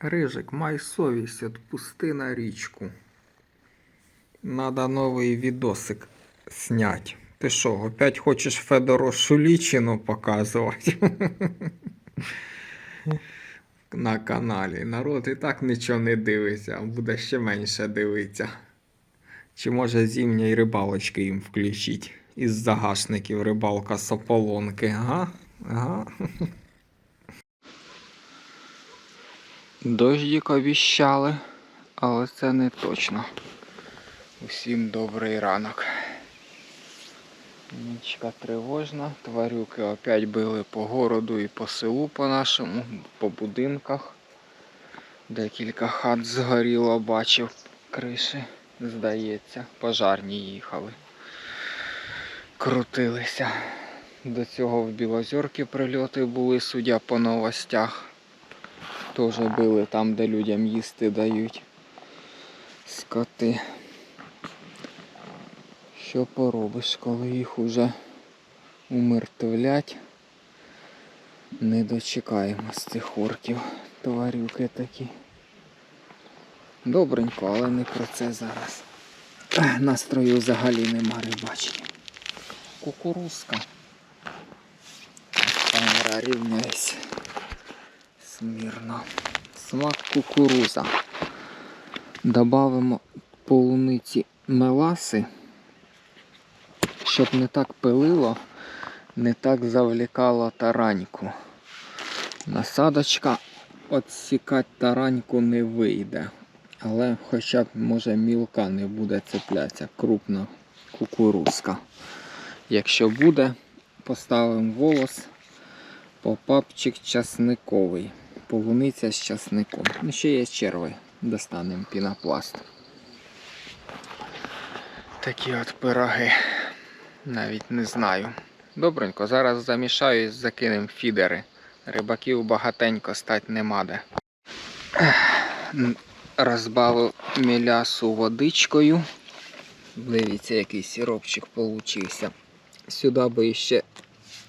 Рижик, май совість, отпусти на річку. Надо новий відосик снять. Ти що, опять хочеш Федору Шулічину показувати? На каналі. Народ і так нічого не дивиться, а буде ще менше дивитися. Чи може зімньої рибалочки їм включить із загашників рибалка з ополонки, ага? Ага. Дождик обіщали, але це не точно. Усім добрий ранок. Нічка тривожна, тварюки опять били по городу і по селу по нашому, по будинках. Декілька хат згоріло, бачив криші, здається, пожарні їхали. Крутилися. До цього в Білозерки прильоти були, судя по новостях. Теж били там, де людям їсти дають. Скоти. Що поробиш, коли їх уже умертвлять? Не дочекаємось цих орків. Тварюки такі. Добренько, але не про це зараз. Настрою взагалі нема рибачення. Кукурузка. Камера рівняється. Смірно. Смак кукуруза. Добавимо полуниці меласи, щоб не так пилило, не так завлікало тараньку. Насадочка отсікати тараньку не вийде. Але хоча б може мілка не буде цеплятися, крупна кукурузка. Якщо буде, поставимо волос, попапчик часниковий. Полуниця з часником. Ну, ще є черви. Достанемо пінопласт. Такі от пироги. Навіть не знаю. Добренько, зараз замішаю і закинемо фідери. Рибаків багатенько стать нема де. Розбавив мілясу водичкою. Дивіться, який сиропчик получився. Сюди би ще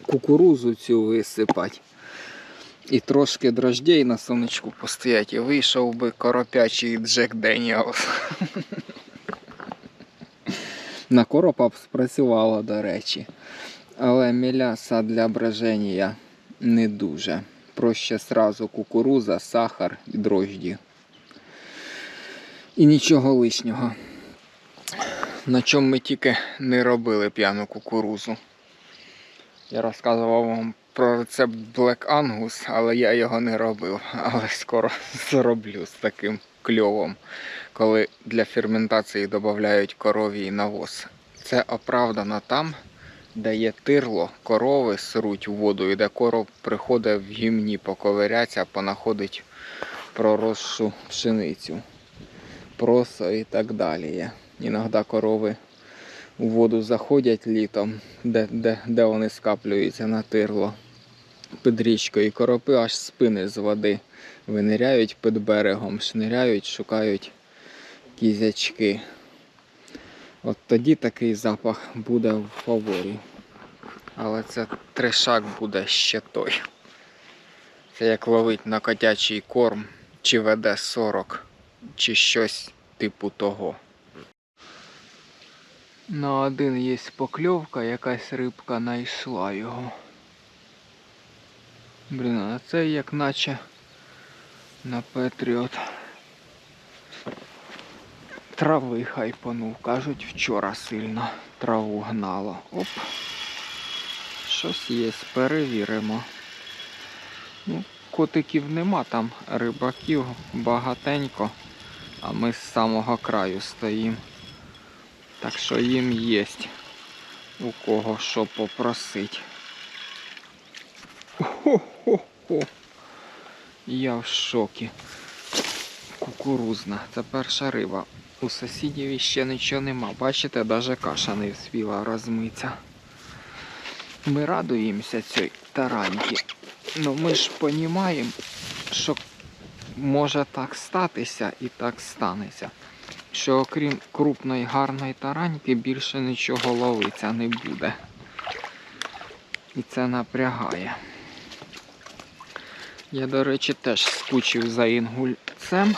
кукурузу цю висипати. І трошки дрождей на сонечку постоять, і вийшов би коропячий Джек Деніелс. На коропа б спрацювало, до речі. Але міляса для броження не дуже. Проще сразу кукуруза, сахар і дрожді. І нічого лишнього. На чому ми тільки не робили п'яну кукурузу. Я розказував вам про рецепт Black Angus, але я його не робив. Але скоро зроблю з таким кльовом, коли для ферментації додають коров'ї навоз. Це оправдано там, де є тирло, корови сруть в воду, і де коров приходить в гімні поковиряться, понаходить проросшу пшеницю, просо і так далі. Іноді корови у воду заходять літом, де, де, де вони скаплюються на тирло під річкою, і коропи аж спини з води виниряють під берегом, шниряють, шукають кізячки. От тоді такий запах буде в фаворі. Але це трешак буде ще той. Це як ловить на котячий корм, чи веде 40, чи щось типу того. На один є покльовка, якась рибка знайшла його. Блін, а це як наче на Петріот. Трави хайпанув, кажуть, вчора сильно траву гнало. Оп. Щось є, перевіримо. Ну, котиків нема, там рибаків багатенько, а ми з самого краю стоїмо. Так що їм є у кого що попросить. Хо-хо-хо. Я в шокі. Кукурузна. Це перша риба. У сусідів ще нічого нема. Бачите, навіть каша не вспіла розмитися. Ми радуємося цій таранті. Ну ми ж розуміємо, що може так статися і так станеться. Що окрім крупної гарної тараньки більше нічого ловиться не буде. І це напрягає. Я, до речі, теж скучив за інгульцем,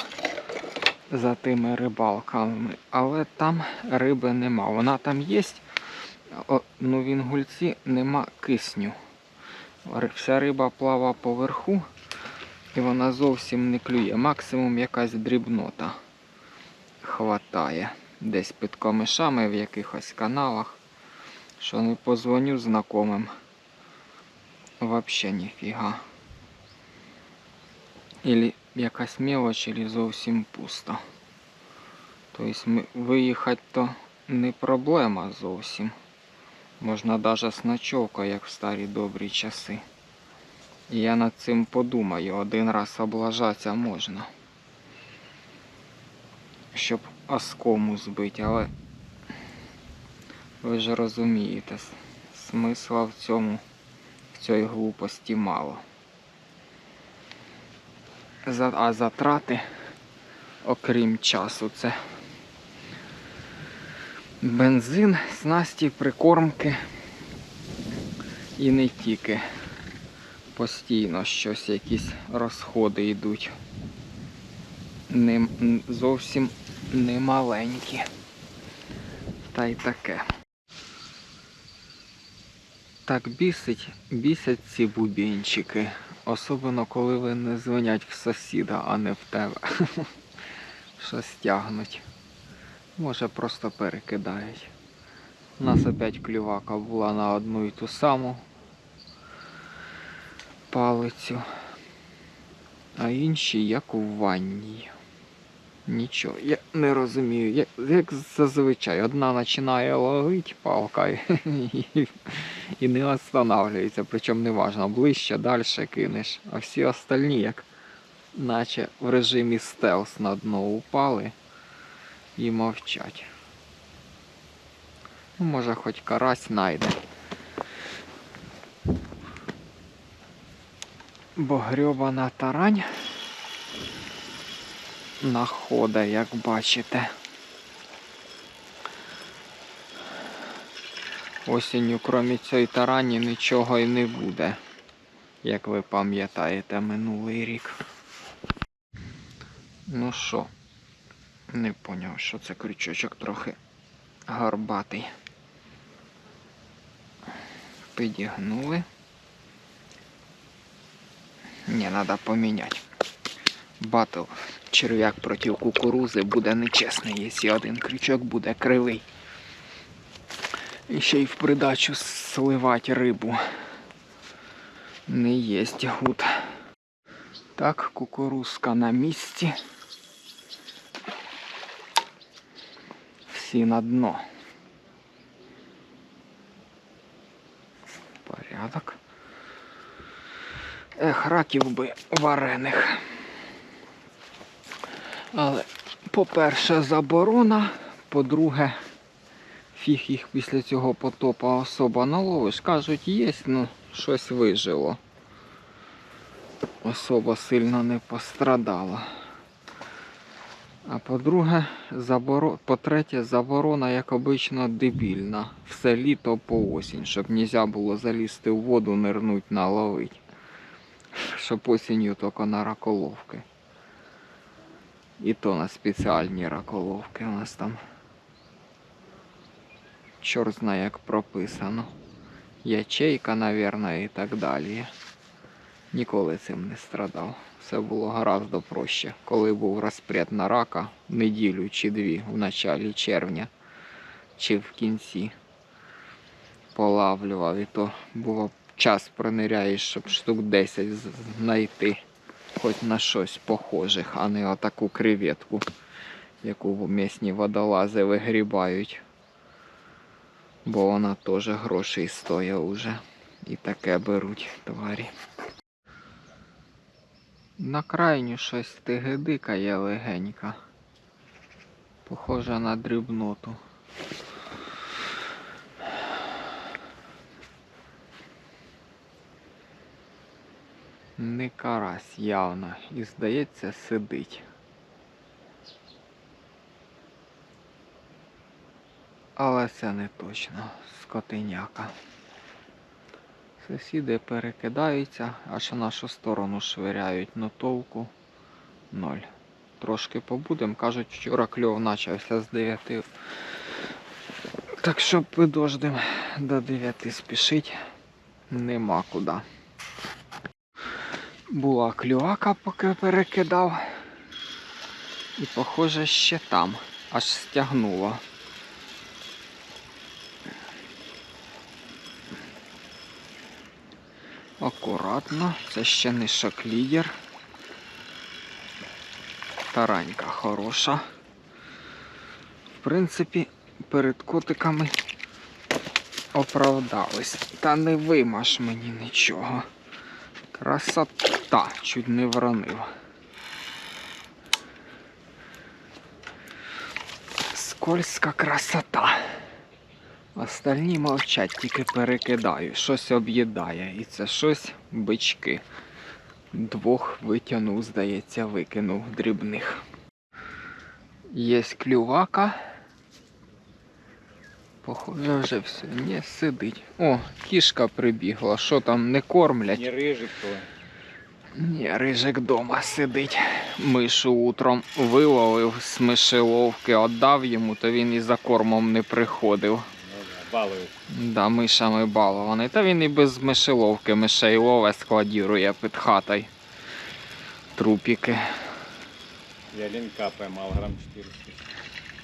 за тими рибалками, але там риби нема. Вона там є, ну в інгульці нема кисню. Вся риба плава поверху і вона зовсім не клює. Максимум якась дрібнота хватає. Десь під комишами в якихось каналах. Що не позвоню знайомим. Вообще ніфіга. Ілі якась мелоч, ілі зовсім пусто. Тобто виїхати то не проблема зовсім. Можна навіть з ночовкою, як в старі добрі часи. Я над цим подумаю, один раз облажатися можна. Щоб оскому збити, але ви ж розумієте, смисла в цьому, в цій глупості мало. А затрати, окрім часу, це бензин, снасті, прикормки і не тільки. Постійно щось, якісь розходи йдуть. Не, зовсім не маленькі. Та й таке. Так бісить, бісять ці бубінчики. Особливо коли вони дзвонять в сусіда, а не в тебе. Щось тягнуть. Може просто перекидають. У нас опять клювака була на одну і ту саму палицю. А інші як у ванні. Нічого, я не розумію. Як, як зазвичай, одна починає ловити палка і, і не останавливається. Причому не важно, ближче, далі кинеш. А всі остальні, як наче в режимі стелс на дно упали і мовчать. Ну, може хоч карась знайде. Бо грьобана тарань находа, як бачите. Осінню, крім цієї тарані, нічого і не буде, як ви пам'ятаєте минулий рік. Ну що, не поняв, що це крючочок трохи горбатий. Підігнули. Не, треба поміняти. Батл черв'як проти кукурузи буде нечесний, якщо один крючок буде кривий. І ще й в придачу сливати рибу. Не єсть гуд. Так, кукурузка на місці. Всі на дно. Порядок. Ех, раків би варених. Але, по-перше, заборона, по-друге, фіг їх після цього потопа особа наловиш. Кажуть, є, ну щось вижило. Особа сильно не пострадала. А по-друге, заборо... по-третє, заборона, як обично, дебільна. Все літо по осінь, щоб нельзя було залізти в воду, нирнуть, наловить. Щоб осінню тільки на раколовки. І то на спеціальні раколовки у нас там. Чорт знає, як прописано. Ячейка, навірно, і так далі. Ніколи цим не страдав. Все було гораздо проще. Коли був розпряд на рака неділю чи дві в началі червня, чи в кінці полавлював, і то було час прониряєш, щоб штук 10 знайти хоч на щось похожих, а не отаку креветку, яку місні водолази вигрібають. Бо вона теж грошей стоїть уже. І таке беруть тварі. На крайню щось тигидикає легенька. Похожа на дрібноту. Не карась явно. І здається, сидить. Але це не точно. Скотиняка. Сусіди перекидаються, аж в нашу сторону швиряють, но толку ноль. Трошки побудем. Кажуть, вчора кльов почався з 9. Так що підождем до 9 спішить. Нема куди. Була клюака, поки перекидав. І, похоже, ще там. Аж стягнуло. Акуратно, це ще не шок-лідер. Таранька хороша. В принципі, перед котиками оправдались. Та не вимаш мені нічого. Красота, чуть не вронив. Скользка красота. Остальні мовчать, тільки перекидаю. Щось об'їдає. І це щось бички. Двох витягнув, здається, викинув дрібних. Є клювака. Похоже, вже все. Не сидить. О, кішка прибігла. Що там не кормлять? Не рыжик то. Ні, рижик дома сидить. Мишу утром виловив з мишеловки, віддав йому, то він і за кормом не приходив. Ну да, мишами балований. Та він і без мишеловки мишей лове складірує під хатою. Трупіки. Я линка поймал грамм 400.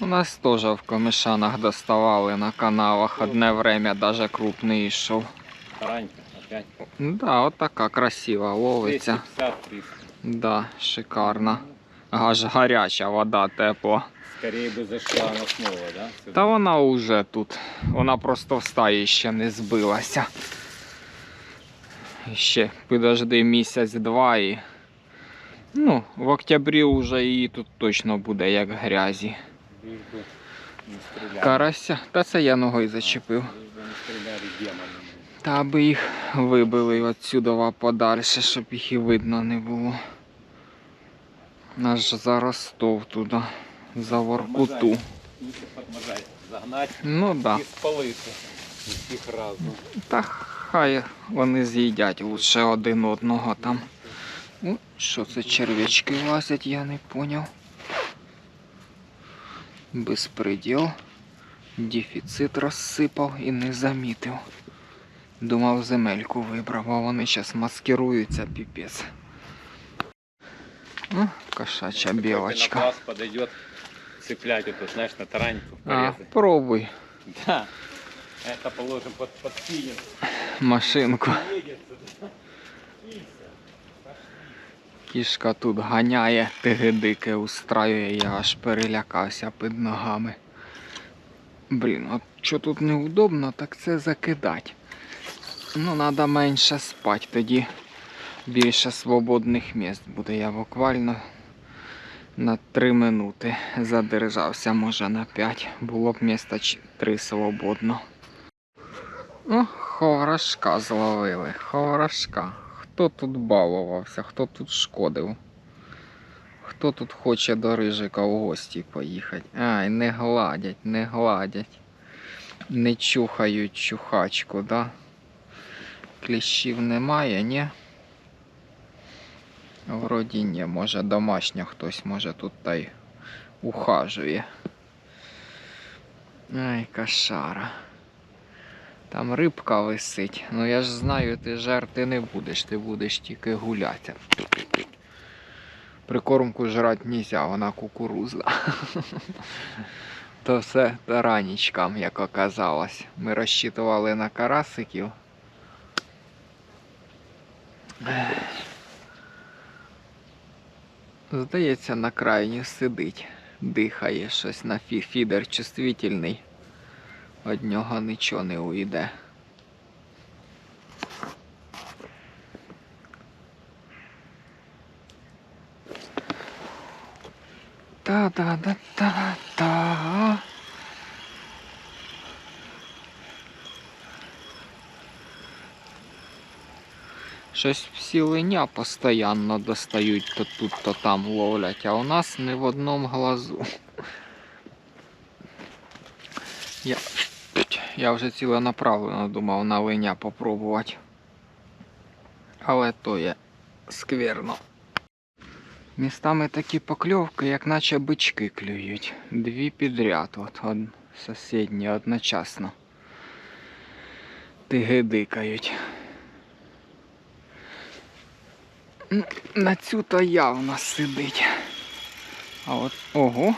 У нас теж в комишанах доставали на каналах. Одне время даже крупний йшов. Таранька опять. Да, от така красива ловиться. 250-300. Да, шикарно. Аж гаряча вода тепла. Скорее бы зашла она снова, да? сюда? Та вона уже тут. Вона просто в стаї ще не збилася. Ще підожди місяць-два і. Ну, в октябрі вже її тут точно буде як грязі. Лишь бы не стреляли. Карася. Та це я ногою зачепив. Лишь бы не стреляли демоны. Та аби їх вибили отсюда подальше, щоб їх і видно не було. Аж заростов туди, за воркуту. Лучше подможать, загнать Ну да. и спалити. Усіх разом. Та хай вони з'їдять лучше один одного там. О, що це черв'ячки лазять, я не поняв. Безпреділ. Дефіцит розсипав і не замітив. Думав, земельку вибрав, а вони зараз маскируються, піпець. О, кошача білочка. Пенопласт подойдет цеплять эту, знаешь, на тараньку А, порезать. пробуй Да. Это положим под, под спиннинг. машинку. Едет сюда. Кішка тут ганяє, тигидики устраює, я аж перелякався під ногами. Блін, от що тут неудобно, так це закидати. Ну, треба менше спати, тоді більше свободних місць буде. Я буквально на 3 минути задержався, може на 5. Було б міста 3 свободно. О, ховрашка зловили, ховрашка. Хто тут балувався, хто тут шкодив? Хто тут хоче до рижика в гості поїхати? Ай, не гладять, не гладять. Не чухають чухачку, да? Кліщів немає, ні? Вроді ні, може домашня хтось, може тут та й ухажує. Ай, кошара. Там рибка висить. Ну я ж знаю, ти жерти не будеш, ти будеш тільки гуляти. Прикормку жрати нельзя, вона кукурузна. То все таранічкам, як оказалось. Ми розчитували на карасиків. Здається, на крайні сидить, дихає щось на фідер чувствительний. Од нього нічого не уйде. Та-да-да-та-та. Щось всі линя постійно достають, то тут, то там ловлять, а у нас не в одному глазу. Я, я вже ціленаправленно думав на линя попробувати. Але то є скверно. Містами такі покльовки, як наче бички клюють. Дві підряд, от од... сусідні одночасно. Тиги дикають. На цю то явно сидить. А от ого.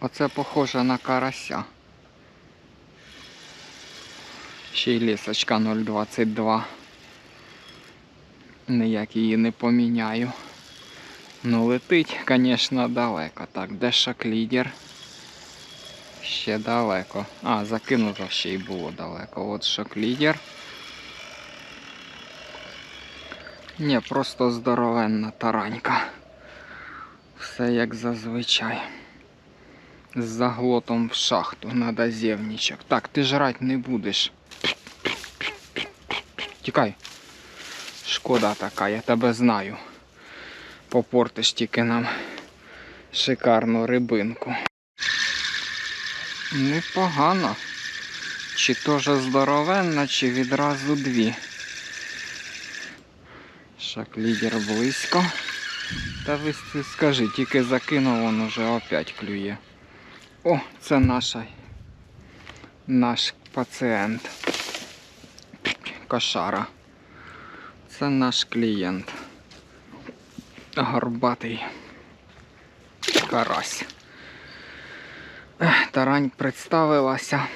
Оце похоже на карася. Ще й лісочка 022. Ніяк її не поміняю. Ну, летить, звісно, далеко. Так, де шок-лідер? Ще далеко. А, закинуто ще й було далеко. От шок-лідер. Ні, просто здоровенна таранька. Все як зазвичай. З заглотом в шахту надо зевничок. Так, ти жрать не будеш. Тікай. Шкода така, я тебе знаю. Попортиш тільки нам шикарну рибинку. Непогано. Чи теж здоровенна, чи відразу дві. Шак лідер близько. Та ви скажи, тільки закинув, він уже опять клює. О, це наша, наш пацієнт. Кошара. Це наш клієнт. Горбатий карась. Тарань представилася.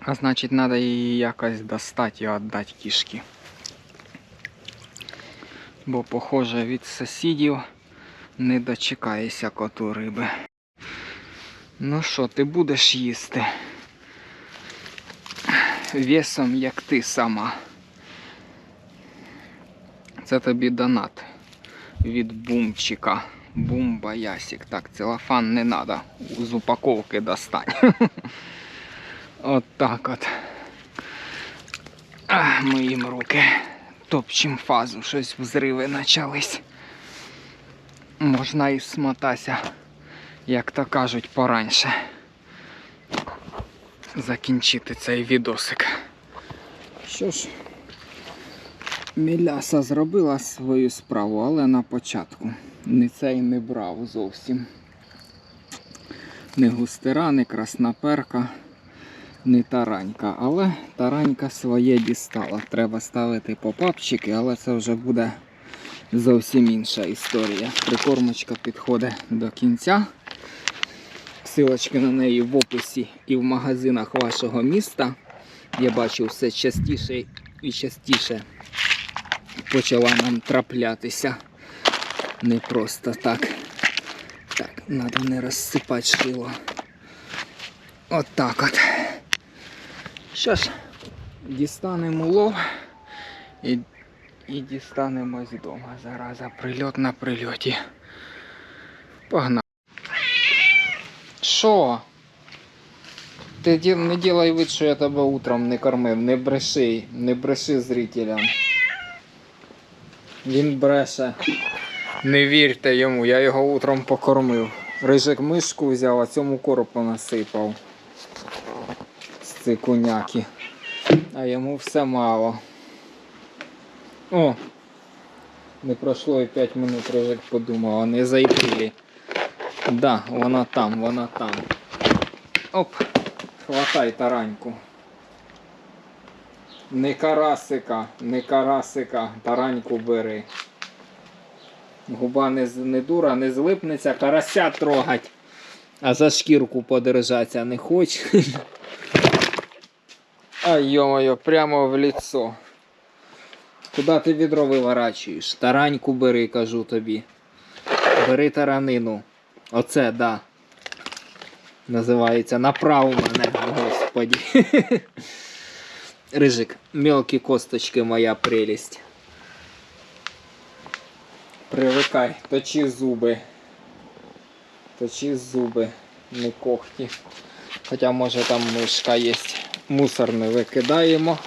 А значить, треба її якось достати і віддати кішки. Бо, похоже, від сусідів не дочекаєшся коту риби. Ну що, ти будеш їсти? Весом, як ти сама. Це тобі донат від бумчика. Бумба ясик. Так, целофан не надо. З упаковки достань. От так от. А, моїм руки. Топчем фазу, щось взриви почались. Можна і смотатися, як то кажуть, пораньше. Закінчити цей відосик. Що ж, Міляса зробила свою справу, але на початку. Не цей не брав зовсім. Не густера, не красноперка, не таранька. Але таранька своє дістала. Треба ставити попапчики, але це вже буде зовсім інша історія. Прикормочка підходить до кінця. Силочки на неї в описі і в магазинах вашого міста. Я бачу все частіше і частіше почала нам траплятися. Не просто так. Так, треба не розсипати шило. От так от. Що ж, дістанемо улов і, і дістанемось вдома. Зараза, прильот на прильоті. Погнали. Що? Ти не ділай вид, що я тебе утром не кормив. Не бреши, не бреши зрителям. Він бреше. Не вірте йому, я його утром покормив. Рижик мишку взяв, а цьому коропу насипав. З цикуняки. А йому все мало. О! Не пройшло і 5 минут, Рижик подумав, а не зайти. Да, вона там, вона там. Оп, хватай тараньку. Не карасика, не карасика, тараньку бери. Губа не, не дура, не злипнеться, карася трогать. А за шкірку подержаться не хоче. Ай, йо-моє, прямо в лицо. Куди ти відро виворачуєш? Тараньку бери, кажу тобі. Бери таранину. Оце, да. Називається направ мене, господі. Рижик, мелкі косточки, моя прелість. Привикай, точи зуби. Точи зуби, не когті. Хоча може там мишка є. Мусор не викидаємо.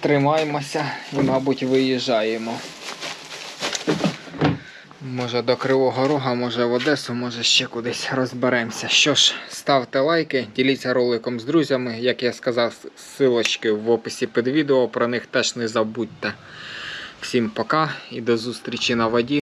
Тримаємося і, мабуть, виїжджаємо. Може до Кривого Рога, може в Одесу, може ще кудись розберемося. Що ж, ставте лайки, діліться роликом з друзями. Як я сказав, силочки в описі під відео, про них теж не забудьте. Всім пока і до зустрічі на воді.